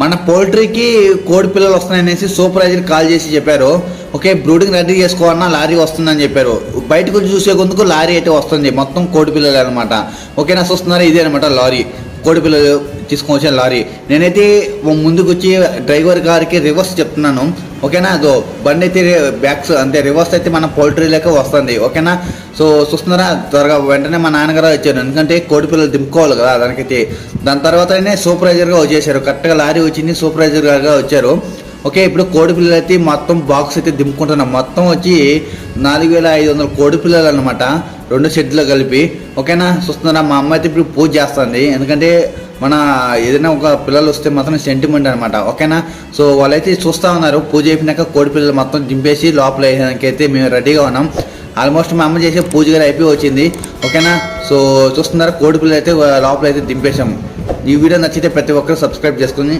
మన పోల్ట్రీకి కోడి పిల్లలు వస్తున్నాయనేసి సూపర్వైజర్ కాల్ చేసి చెప్పారు. ఓకే బ్రూడింగ్ రెడీ చేసుకోవాలన్నా లారీ వస్తుందని చెప్పారు. బయటకు చూసే కొందుకు లారీ అయితే వస్తుంది. మొత్తం కోడి పిల్లలు అనమాట ఓకేనా చూస్తున్నారా? ఇదే అనమాట లారీ. కోడిపిల్లలు తీసుకొని వచ్చిన లారీ. నేనైతే ముందుకు వచ్చి డ్రైవర్ గారికి రివర్స్ చెప్తున్నాను. ఓకేనా? అదో బండి అయితే బ్యాక్స్ అంటే రివర్స్ అయితే మన పోల్ట్రీ లెక్క వస్తుంది. ఓకేనా? సో చూస్తున్నారా? త్వరగా వెంటనే మా నాన్నగారు వచ్చారు. ఎందుకంటే కోడిపిల్లలు దింపుకోవాలి కదా దానికైతే. దాని తర్వాతనే సూపర్వైజర్గా వచ్చేసారు. కరెక్ట్గా లారీ వచ్చింది సూపర్వైజర్గా వచ్చారు. ఓకే ఇప్పుడు కోడిపిల్లలు అయితే మొత్తం బాక్స్ అయితే దింపుకుంటున్నాం. మొత్తం వచ్చి నాలుగు వేల ఐదు వందల కోడిపిల్లలు అనమాట రెండు షెడ్లు కలిపి ఓకేనా? చూస్తున్నారా? మా అమ్మ అయితే ఇప్పుడు పూజ చేస్తుంది. ఎందుకంటే మన ఏదైనా ఒక పిల్లలు వస్తే మాత్రం సెంటిమెంట్ అనమాట ఓకేనా? సో వాళ్ళైతే చూస్తూ ఉన్నారు. పూజ అయిపోయినాక కోడి పిల్లలు మొత్తం దింపేసి లోపల వేయడానికి అయితే మేము రెడీగా ఉన్నాం. ఆల్మోస్ట్ మా అమ్మ చేసే పూజ గారు అయిపోయి వచ్చింది. ఓకేనా? సో చూస్తున్నారా? కోడి పిల్లలు అయితే లోపల అయితే దింపేశాము ఈ వీడియో నచ్చితే ప్రతి ఒక్కరు సబ్స్క్రైబ్ చేసుకుని